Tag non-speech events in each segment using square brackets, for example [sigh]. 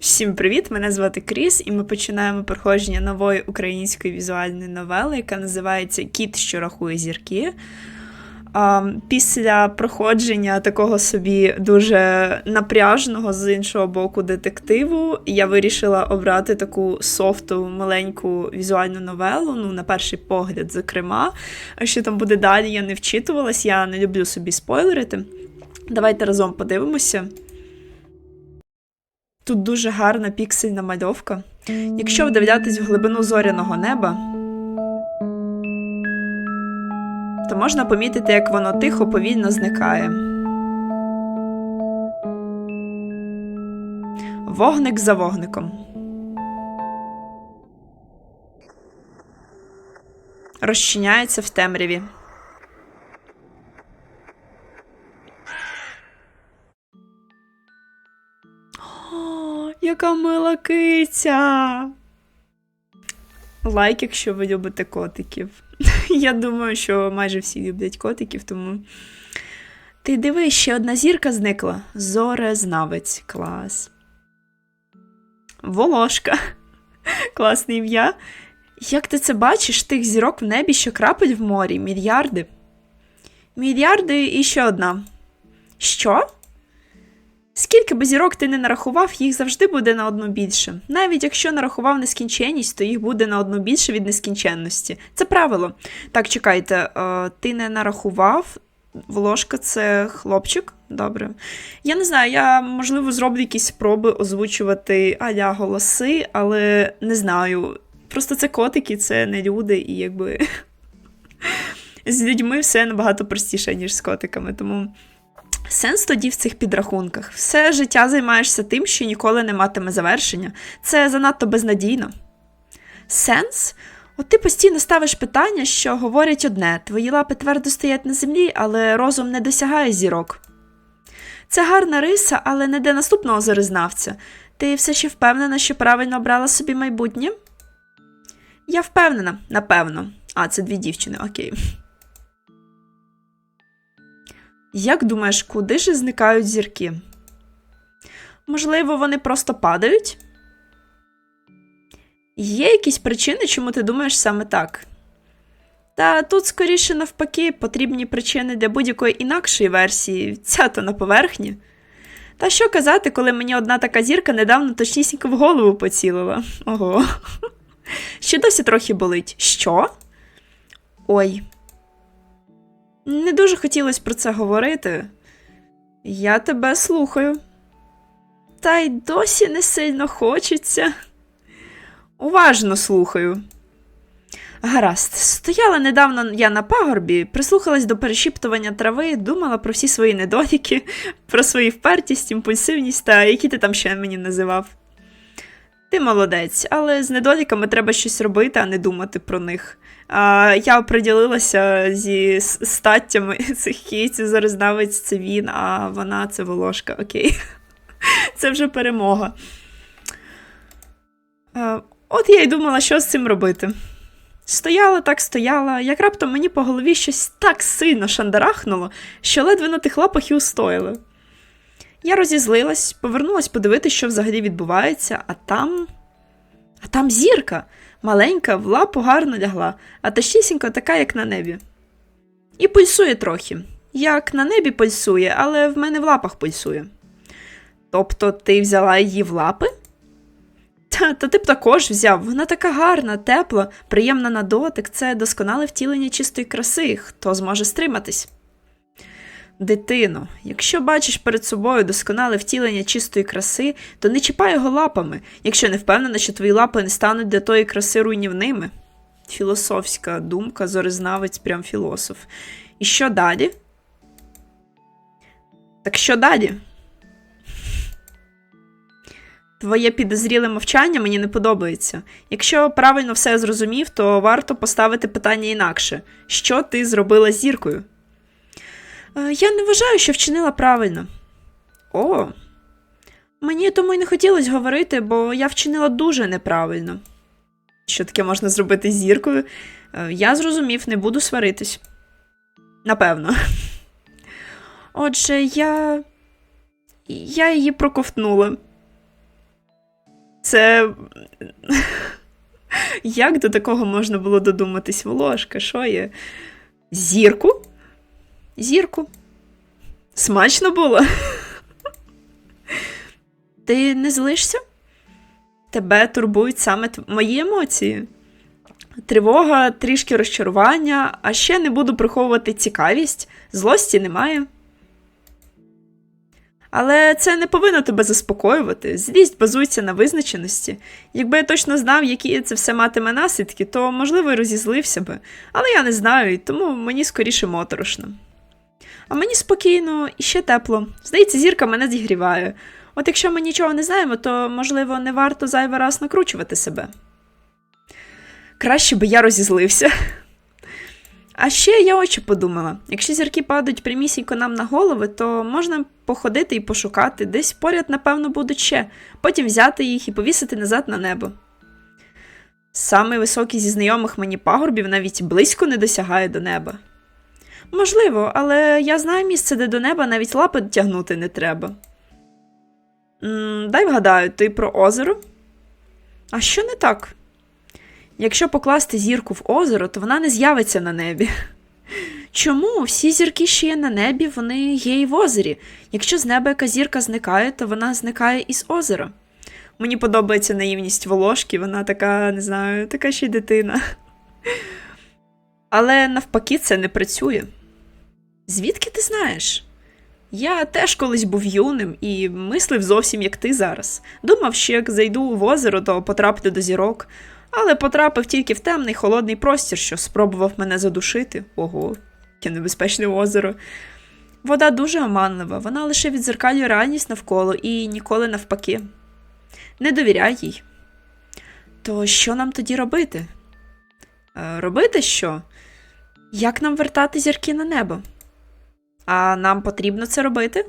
Всім привіт! Мене звати Кріс, і ми починаємо проходження нової української візуальної новели, яка називається Кіт, що рахує зірки. Після проходження такого собі дуже напряжного з іншого боку детективу, я вирішила обрати таку софту маленьку візуальну новелу, ну, на перший погляд, зокрема. А що там буде далі, я не вчитувалась, я не люблю собі спойлерити. Давайте разом подивимося. Тут дуже гарна піксельна мальовка. Якщо вдивлятись в глибину зоряного неба, то можна помітити, як воно тихо повільно зникає. Вогник за вогником. Розчиняється в темряві. Яка мила киця! Лайк, якщо ви любите котиків. [laughs] Я думаю, що майже всі люблять котиків, тому. Ти диви, ще одна зірка зникла. Зорезнавець. Клас. Волошка. [laughs] Класне ім'я. Як ти це бачиш, тих зірок в небі, що крапель в морі, мільярди. Мільярди і ще одна. Що? Скільки би зірок ти не нарахував, їх завжди буде на одну більше. Навіть якщо нарахував нескінченність, то їх буде на одну більше від нескінченності. Це правило. Так, чекайте, е, ти не нарахував. Волошка це хлопчик. Добре. Я не знаю, я, можливо, зроблю якісь спроби озвучувати аля голоси, але не знаю. Просто це котики, це не люди, і якби [laughs] з людьми все набагато простіше, ніж з котиками. Тому. Сенс тоді в цих підрахунках. Все життя займаєшся тим, що ніколи не матиме завершення. Це занадто безнадійно. Сенс? От ти постійно ставиш питання, що говорять одне: твої лапи твердо стоять на землі, але розум не досягає зірок. Це гарна риса, але не для наступного зоризнавця. Ти все ще впевнена, що правильно обрала собі майбутнє? Я впевнена, напевно. А, це дві дівчини, окей. Як думаєш, куди ж зникають зірки? Можливо, вони просто падають? Є якісь причини, чому ти думаєш саме так? Та тут, скоріше, навпаки, потрібні причини для будь-якої інакшої версії, ця то на поверхні. Та що казати, коли мені одна така зірка недавно точнісінько в голову поцілила? Ого. Ще досі трохи болить. Що? Ой, не дуже хотілося про це говорити. Я тебе слухаю. Та й досі не сильно хочеться. Уважно слухаю. Гаразд, стояла недавно я на пагорбі, прислухалась до перешіптування трави, думала про всі свої недоліки, [laughs] про свою впертість, імпульсивність та які ти там ще мені називав. Ти молодець, але з недоліками треба щось робити, а не думати про них. А, Я оприділилася зі статтями [laughs] цих кейсів, Зарознавець це він, а вона це волошка. Окей. [laughs] Це вже перемога. А, От я й думала, що з цим робити. Стояла так стояла, як раптом мені по голові щось так сильно шандарахнуло, що ледве на тих лапах і устояли. Я розізлилась, повернулась подивитися, що взагалі відбувається, а там. А там зірка, маленька, в лапу гарно лягла, а точнісінько така, як на небі. І пульсує трохи. Як на небі пульсує, але в мене в лапах пульсує. Тобто ти взяла її в лапи? Та, та ти б також взяв. Вона така гарна, тепла, приємна на дотик, це досконале втілення чистої краси, хто зможе стриматись. Дитино, якщо бачиш перед собою досконале втілення чистої краси, то не чіпай його лапами, якщо не впевнена, що твої лапи не стануть для тої краси руйнівними. Філософська думка, зорезнавець, прям філософ. І що далі? Так що далі? Твоє підозріле мовчання мені не подобається. Якщо правильно все зрозумів, то варто поставити питання інакше: що ти зробила з зіркою? Е, Я не вважаю, що вчинила правильно. О, мені тому й не хотілося говорити, бо я вчинила дуже неправильно. Що таке можна зробити з зіркою? Е, Я зрозумів, не буду сваритись. Напевно. Отже, я. Я її проковтнула. Це. Як до такого можна було додуматись? Волошка, що є? Зірку? Зірку. Смачно було? Ти не злишся? Тебе турбують саме мої емоції. Тривога, трішки розчарування, а ще не буду приховувати цікавість, злості немає. Але це не повинно тебе заспокоювати. Злість базується на визначеності. Якби я точно знав, які це все матиме наслідки, то, можливо, й розізлився би. Але я не знаю, і тому мені скоріше моторошно. А мені спокійно і ще тепло. Здається, зірка мене зігріває. От якщо ми нічого не знаємо, то, можливо, не варто зайвий раз накручувати себе. Краще би я розізлився. А ще я очі подумала: якщо зірки падають прямісінько нам на голови, то можна походити і пошукати, десь поряд, напевно, будуть ще, потім взяти їх і повісити назад на небо. Самий високий зі знайомих мені пагорбів навіть близько не досягає до неба. Можливо, але я знаю місце, де до неба навіть лапи тягнути не треба. м дай вгадаю, ти про озеро? А що не так? Якщо покласти зірку в озеро, то вона не з'явиться на небі. Чому всі зірки, що є на небі, вони є і в озері? Якщо з неба яка зірка зникає, то вона зникає із озера. Мені подобається наївність волошки, вона така, не знаю, така ще й дитина. Але навпаки, це не працює. Звідки ти знаєш? Я теж колись був юним і мислив зовсім як ти зараз. Думав, що як зайду в озеро, то потраплю до зірок, але потрапив тільки в темний холодний простір, що спробував мене задушити. Ого, яке небезпечне озеро. Вода дуже оманлива, вона лише відзеркалює реальність навколо і ніколи навпаки. Не довіряй їй. То що нам тоді робити? Е, робити що? Як нам вертати зірки на небо? А нам потрібно це робити?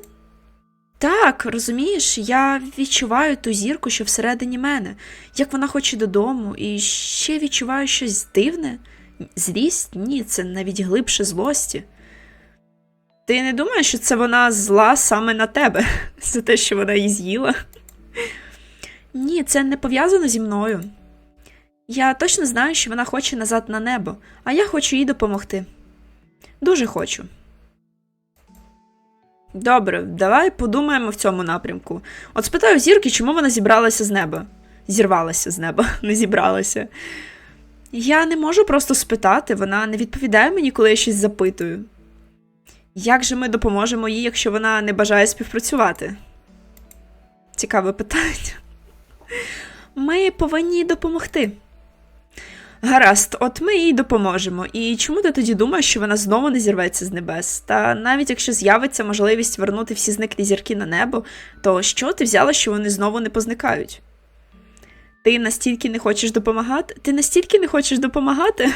Так, розумієш, я відчуваю ту зірку, що всередині мене, як вона хоче додому, і ще відчуваю щось дивне. Злість? Ні, це навіть глибше злості. Ти не думаєш, що це вона зла саме на тебе [laughs] за те, що вона її з'їла? Ні, це не пов'язано зі мною. Я точно знаю, що вона хоче назад на небо, а я хочу їй допомогти. Дуже хочу. Добре, давай подумаємо в цьому напрямку. От спитаю зірки, чому вона зібралася з неба. Зірвалася з неба, [laughs] не зібралася. Я не можу просто спитати, вона не відповідає мені, коли я щось запитую. Як же ми допоможемо їй, якщо вона не бажає співпрацювати? Цікаве питання. Ми повинні допомогти. Гаразд, от ми їй допоможемо. І чому ти тоді думаєш, що вона знову не зірветься з небес? Та навіть якщо з'явиться можливість вернути всі зниклі зірки на небо, то що ти взяла, що вони знову не позникають? Ти настільки не хочеш допомагати? Ти настільки не хочеш допомагати?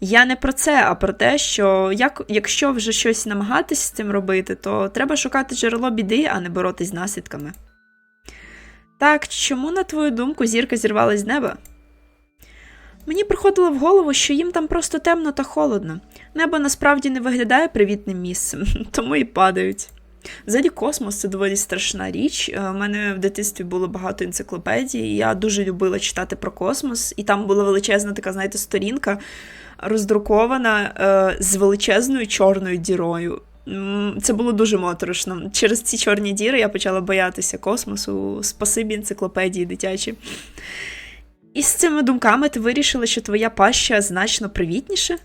Я не про це, а про те, що як, якщо вже щось намагатись з цим робити, то треба шукати джерело біди, а не боротись з наслідками. Так, чому, на твою думку, зірка зірвалась з неба? Мені приходило в голову, що їм там просто темно та холодно. Небо насправді не виглядає привітним місцем, [laughs] тому і падають. Взагалі, космос це доволі страшна річ. Е, У мене в дитинстві було багато енциклопедій, і я дуже любила читати про космос, і там була величезна така, знаєте, сторінка роздрукована е, з величезною чорною дірою. Це було дуже моторошно. Через ці чорні діри я почала боятися космосу, спасибі енциклопедії дитячі. І з цими думками ти вирішила, що твоя паща значно привітніша?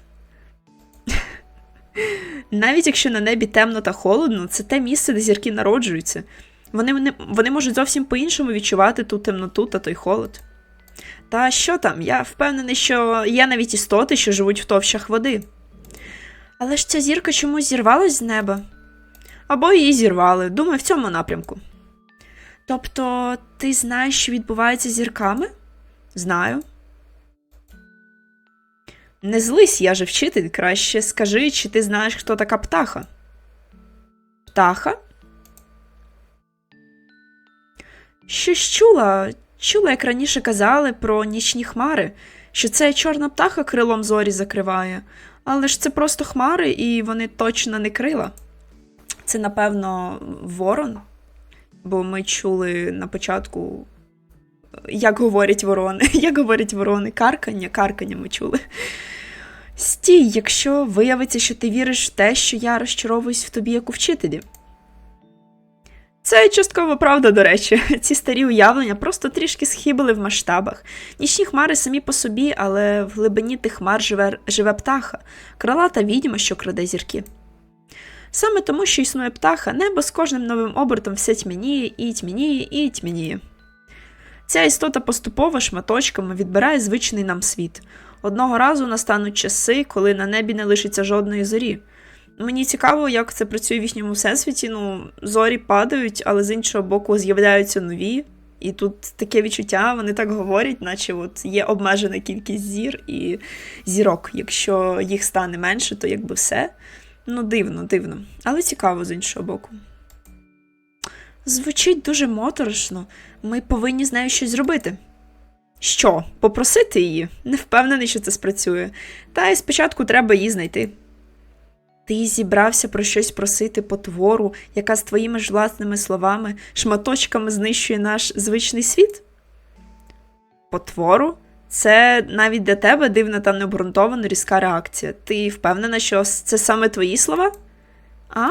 Навіть якщо на небі темно та холодно, це те місце, де зірки народжуються. Вони, вони, вони можуть зовсім по-іншому відчувати ту темноту та той холод. Та що там? Я впевнений, що є навіть істоти, що живуть в товщах води. Але ж ця зірка чомусь зірвалась з неба. Або її зірвали. Думаю, в цьому напрямку. Тобто, ти знаєш, що відбувається зірками? Знаю. Не злись, я же вчитель. Краще скажи, чи ти знаєш, хто така птаха? Птаха? Щось чула. Чула, як раніше казали про нічні хмари, що це чорна птаха крилом зорі закриває, але ж це просто хмари, і вони точно не крила. Це, напевно, ворон, бо ми чули на початку як говорять ворони. [laughs] Як говорять ворони, каркання, каркання ми чули. Стій, якщо виявиться, що ти віриш в те, що я розчаровуюсь в тобі як у вчителі. Це частково правда, до речі. [laughs] Ці старі уявлення просто трішки схибили в масштабах. Нічні хмари самі по собі, але в глибині тих хмар живе, живе птаха, крилата відьма, що краде зірки. Саме тому, що існує птаха, небо з кожним новим обертом все тьмяніє і тьмяніє і тьмяніє. Ця істота поступово шматочками відбирає звичний нам світ. Одного разу настануть часи, коли на небі не лишиться жодної зорі. Мені цікаво, як це працює в їхньому всесвіті. Ну, зорі падають, але з іншого боку з'являються нові. І тут таке відчуття, вони так говорять, наче от є обмежена кількість зір і зірок. Якщо їх стане менше, то якби все. Ну, дивно, дивно. Але цікаво з іншого боку. Звучить дуже моторошно. Ми повинні з нею щось зробити. Що? Попросити її? Не впевнений, що це спрацює. Та й спочатку треба її знайти. Ти зібрався про щось просити потвору, яка з твоїми ж власними словами, шматочками знищує наш звичний світ? Потвору? Це навіть для тебе дивна та необґрунтована різка реакція. Ти впевнена, що це саме твої слова? А?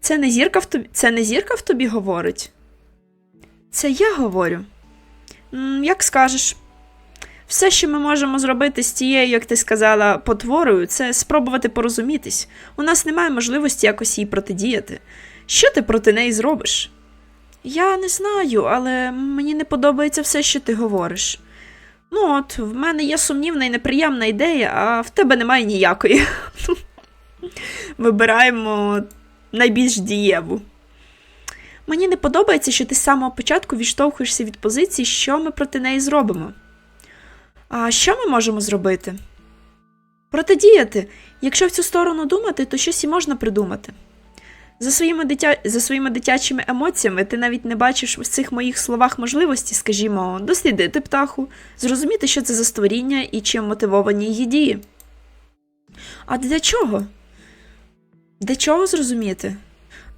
Це не зірка в тобі, це не зірка в тобі говорить? Це я говорю. Як скажеш. Все, що ми можемо зробити з тією, як ти сказала, потворою, це спробувати порозумітись. У нас немає можливості якось їй протидіяти. Що ти проти неї зробиш? Я не знаю, але мені не подобається все, що ти говориш. Ну от, в мене є сумнівна і неприємна ідея, а в тебе немає ніякої. [laughs] Вибираємо найбільш дієву. Мені не подобається, що ти з самого початку відштовхуєшся від позиції, що ми проти неї зробимо. А що ми можемо зробити? Протидіяти. Якщо в цю сторону думати, то щось і можна придумати. За своїми, дитя... За своїми дитячими емоціями ти навіть не бачиш в цих моїх словах можливості, скажімо, дослідити птаху, зрозуміти, що це за створіння і чим мотивовані її дії. А для чого? Для чого зрозуміти?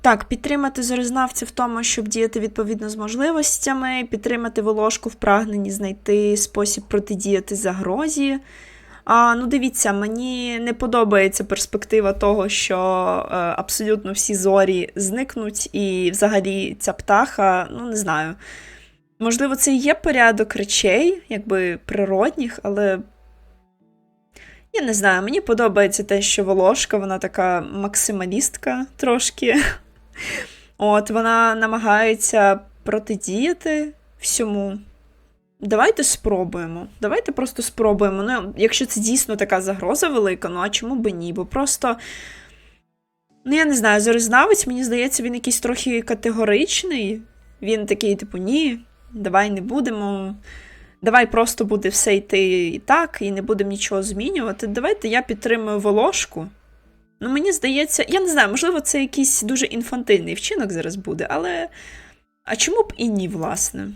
Так, підтримати зорознавця в тому, щоб діяти відповідно з можливостями, підтримати волошку в прагненні знайти спосіб протидіяти загрозі. А, Ну, дивіться, мені не подобається перспектива того, що е, абсолютно всі зорі зникнуть, і взагалі ця птаха, ну не знаю. Можливо, це і є порядок речей, якби природніх, але. Я не знаю, мені подобається те, що Волошка, вона така максималістка трошки. От, вона намагається протидіяти всьому. Давайте спробуємо. Давайте просто спробуємо. Ну, якщо це дійсно така загроза велика, ну а чому би ні? Бо просто. Ну, я не знаю, зорознавець, мені здається, він якийсь трохи категоричний. Він такий, типу, ні, давай не будемо. Давай просто буде все йти і так, і не будемо нічого змінювати. Давайте я підтримую волошку. Ну, мені здається, я не знаю, можливо, це якийсь дуже інфантильний вчинок зараз буде, але. А чому б і ні, власне?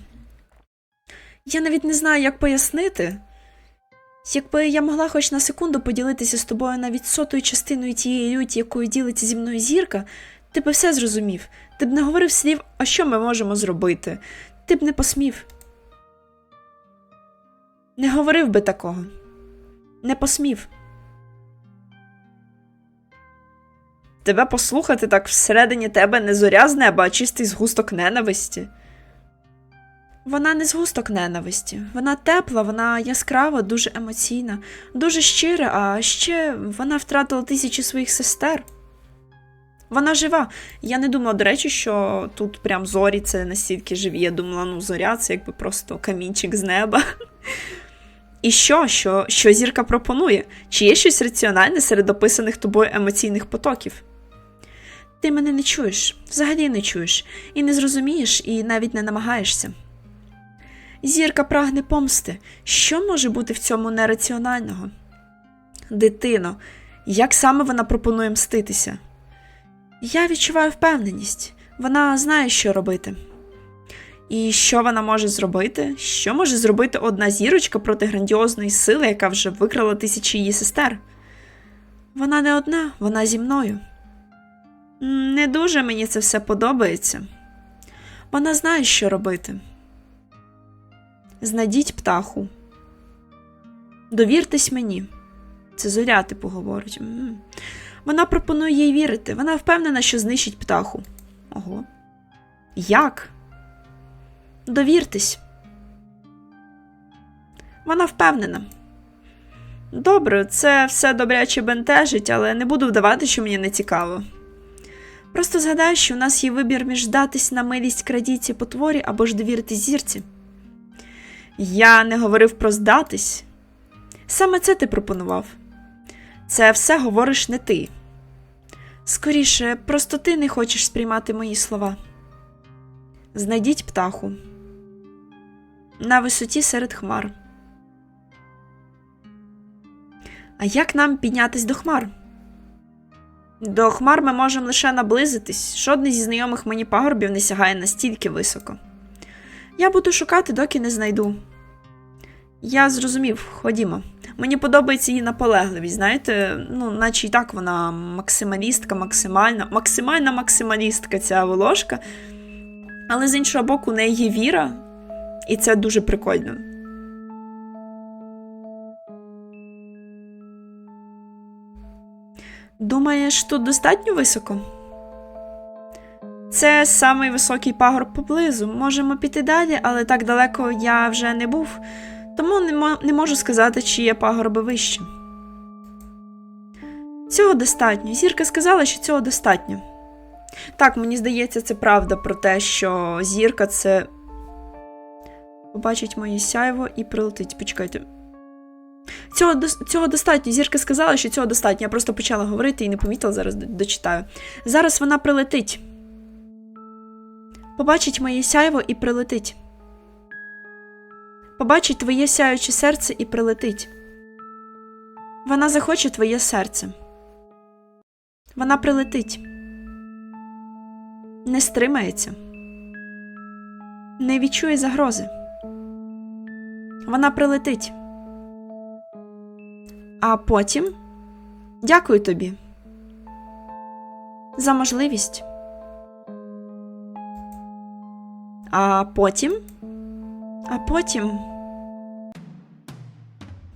Я навіть не знаю, як пояснити. Якби я могла хоч на секунду поділитися з тобою навіть сотою частиною тієї люті, якою ділиться зі мною зірка, ти б все зрозумів. Ти б не говорив слів, а що ми можемо зробити. Ти б не посмів. Не говорив би такого. Не посмів. Тебе послухати так всередині тебе не зоря з неба, а чистий згусток ненависті. Вона не згусток ненависті, вона тепла, вона яскрава, дуже емоційна, дуже щира, а ще вона втратила тисячі своїх сестер. Вона жива. Я не думала, до речі, що тут прям зорі це настільки живі. Я думала, ну зоря це якби просто камінчик з неба. І що, що, що зірка пропонує? Чи є щось раціональне серед описаних тобою емоційних потоків? Ти мене не чуєш, взагалі не чуєш, і не зрозумієш, і навіть не намагаєшся. Зірка прагне помсти. Що може бути в цьому нераціонального? Дитино, як саме вона пропонує мститися? Я відчуваю впевненість. Вона знає, що робити. І що вона може зробити? Що може зробити одна зірочка проти грандіозної сили, яка вже викрала тисячі її сестер? Вона не одна, вона зі мною. Не дуже мені це все подобається. Вона знає, що робити. Знайдіть птаху. Довіртесь мені. Це зоря, типу, говорить. Вона пропонує їй вірити. Вона впевнена, що знищить птаху. Ого. Як? Довіртесь. Вона впевнена. Добре, це все добряче бентежить, але не буду вдавати, що мені не цікаво. Просто згадай, що у нас є вибір між здатись на милість крадійці потворі або ж довірити зірці. Я не говорив про здатись. Саме це ти пропонував. Це все говориш не ти. Скоріше, просто ти не хочеш сприймати мої слова. Знайдіть птаху на висоті серед хмар. А як нам піднятись до хмар? До хмар ми можемо лише наблизитись. Жодний зі знайомих мені пагорбів не сягає настільки високо. Я буду шукати, доки не знайду. Я зрозумів, ходімо. Мені подобається її наполегливість, знаєте, ну, наче і так вона максималістка, максимальна, максимальна максималістка ця волошка. Але з іншого боку, у неї є віра, і це дуже прикольно. Думаєш, тут достатньо високо? Це самий високий пагорб поблизу. Можемо піти далі, але так далеко я вже не був, тому не, мо- не можу сказати, чи є пагорби вище. Цього достатньо. Зірка сказала, що цього достатньо. Так, мені здається, це правда про те, що зірка це побачить моє сяйво і прилетить. Почекайте. Цього, цього достатньо. Зірка сказала, що цього достатньо. Я просто почала говорити і не помітила, зараз дочитаю. Зараз вона прилетить. Побачить моє сяйво і прилетить. Побачить твоє сяюче серце і прилетить. Вона захоче твоє серце. Вона прилетить. Не стримається. Не відчує загрози. Вона прилетить. А потім дякую тобі за можливість. А потім. А потім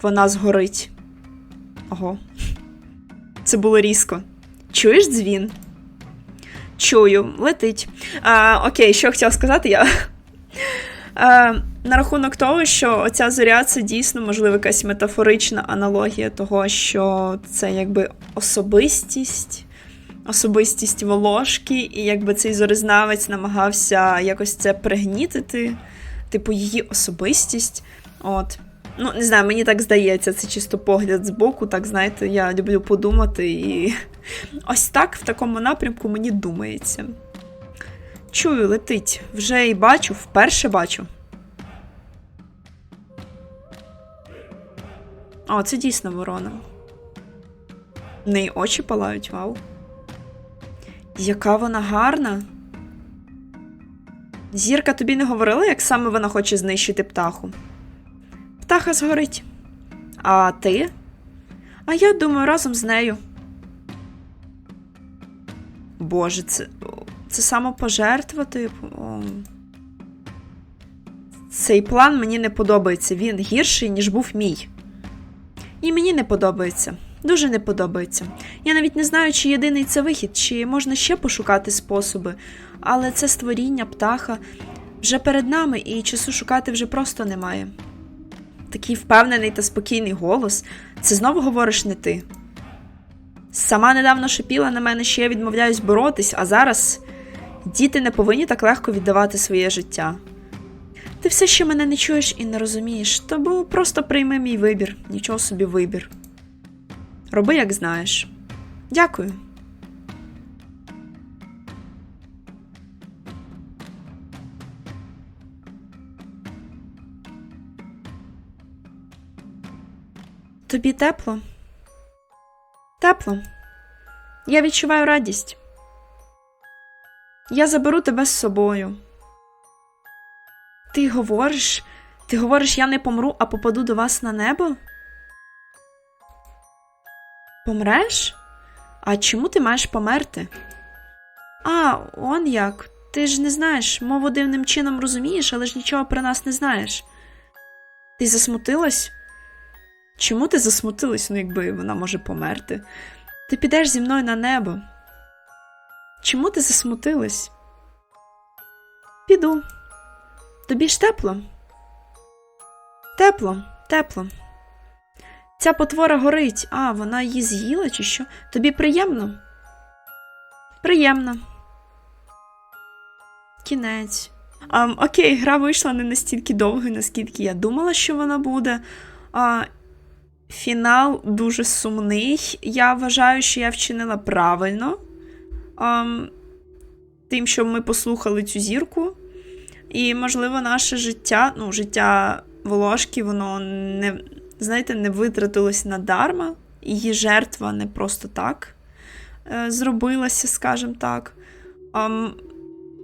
вона згорить. Ого. Це було різко. Чуєш дзвін? Чую, летить. А, окей, що я хотіла сказати, я. [laughs] А, на рахунок того, що оця зоря це дійсно, можливо, якась метафорична аналогія того, що це якби особистість, особистість волошки, і якби цей зорезнавець намагався якось це пригнітити, типу її особистість. От. Ну, не знаю, мені так здається, це чисто погляд збоку, так знаєте, я люблю подумати, і [laughs] ось так в такому напрямку мені думається. Чую, летить. Вже і бачу, вперше бачу. О, це дійсно ворона. В неї очі палають, вау. Яка вона гарна. Зірка тобі не говорила, як саме вона хоче знищити птаху? Птаха згорить. А ти? А я думаю, разом з нею. Боже, це, це самопожертва, типу. О. Цей план мені не подобається. Він гірший, ніж був мій. І мені не подобається. Дуже не подобається. Я навіть не знаю, чи єдиний це вихід, чи можна ще пошукати способи, але це створіння, птаха вже перед нами, і часу шукати вже просто немає. Такий впевнений та спокійний голос. Це знову говориш не ти. Сама недавно шипіла на мене, що я відмовляюсь боротись, а зараз діти не повинні так легко віддавати своє життя. Ти все ще мене не чуєш і не розумієш, тому просто прийми мій вибір, нічого собі вибір. Роби, як знаєш. Дякую. Тобі тепло? Тепло. Я відчуваю радість. Я заберу тебе з собою. Ти говориш, ти говориш, я не помру, а попаду до вас на небо? Помреш? А чому ти маєш померти? А, он як. Ти ж не знаєш, мову дивним чином розумієш, але ж нічого про нас не знаєш. Ти засмутилась? Чому ти засмутилась, ну якби вона може померти? Ти підеш зі мною на небо. Чому ти засмутилась? Піду. Тобі ж тепло? Тепло, тепло. Ця потвора горить. А, вона її з'їла чи що? Тобі приємно? Приємно. Кінець. А, окей, гра вийшла не настільки довгою, наскільки я думала, що вона буде. А, фінал дуже сумний. Я вважаю, що я вчинила правильно. А, тим, що ми послухали цю зірку. І, можливо, наше життя, ну, життя Волошки, воно не, знаєте, не витратилось надарма. Її жертва не просто так е, зробилася, скажімо так.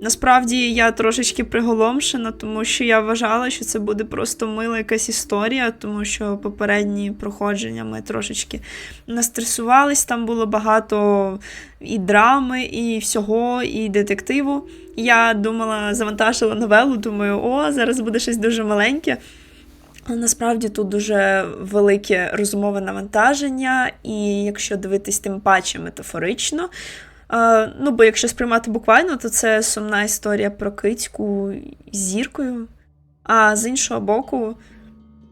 Насправді я трошечки приголомшена, тому що я вважала, що це буде просто мила якась історія, тому що попередні проходження ми трошечки настресувались, там було багато і драми, і всього, і детективу. Я думала, завантажила новелу, думаю, о, зараз буде щось дуже маленьке. Але насправді тут дуже велике розумове навантаження, і якщо дивитись тим паче метафорично, ну бо якщо сприймати буквально, то це сумна історія про кицьку з зіркою. А з іншого боку,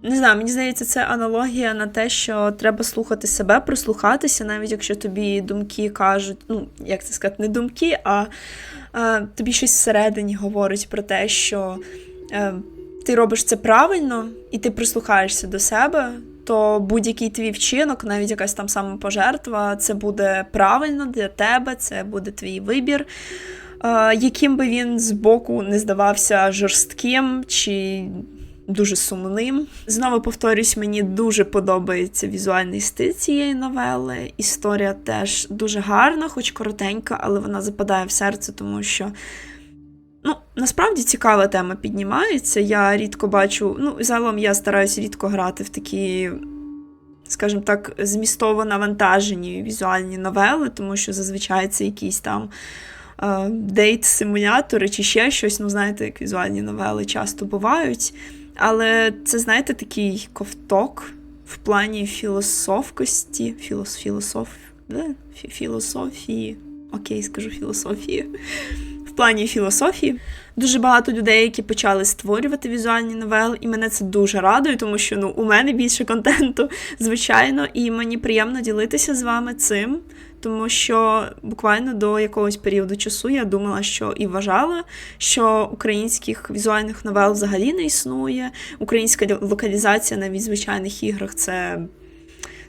не знаю, мені здається, це аналогія на те, що треба слухати себе, прислухатися, навіть якщо тобі думки кажуть, ну, як це сказати, не думки, а, а тобі щось всередині говорить про те, що. Е, ти робиш це правильно і ти прислухаєшся до себе, то будь-який твій вчинок, навіть якась там самопожертва, це буде правильно для тебе, це буде твій вибір. Е, яким би він збоку не здавався жорстким чи дуже сумним. Знову повторюсь, мені дуже подобається візуальний стиль цієї новели. Історія теж дуже гарна, хоч коротенька, але вона западає в серце, тому що. Ну, насправді цікава тема піднімається. Я рідко бачу, ну, загалом я стараюся рідко грати в такі, скажімо так, змістово навантажені візуальні новели, тому що зазвичай це якісь там е, дейт-симулятори чи ще щось. Ну, знаєте, як візуальні новели часто бувають. Але це, знаєте, такий ковток в плані філософкості, філос, філософ, філософії. Окей, скажу філософії плані філософії. Дуже багато людей, які почали створювати візуальні новели, і мене це дуже радує, тому що ну, у мене більше контенту, звичайно, і мені приємно ділитися з вами цим. Тому що буквально до якогось періоду часу я думала, що і вважала, що українських візуальних новел взагалі не існує. Українська локалізація в звичайних іграх це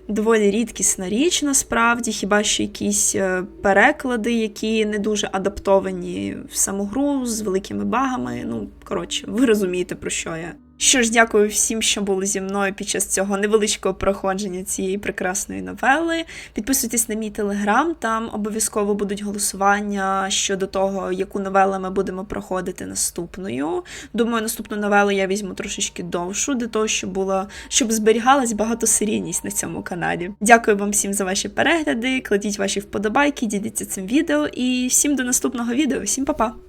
доволі рідкісна річ, насправді, хіба що якісь е, переклади, які не дуже адаптовані в саму гру з великими багами. Ну, коротше, ви розумієте, про що я. Що ж, дякую всім, що були зі мною під час цього невеличкого проходження цієї прекрасної новели. Підписуйтесь на мій телеграм, там обов'язково будуть голосування щодо того, яку новелу ми будемо проходити наступною. Думаю, наступну новелу я візьму трошечки довшу, для того, щоб було, щоб зберігалась багатосерійність на цьому каналі. Дякую вам всім за ваші перегляди, кладіть ваші вподобайки, діліться цим відео і всім до наступного відео. Всім па-па!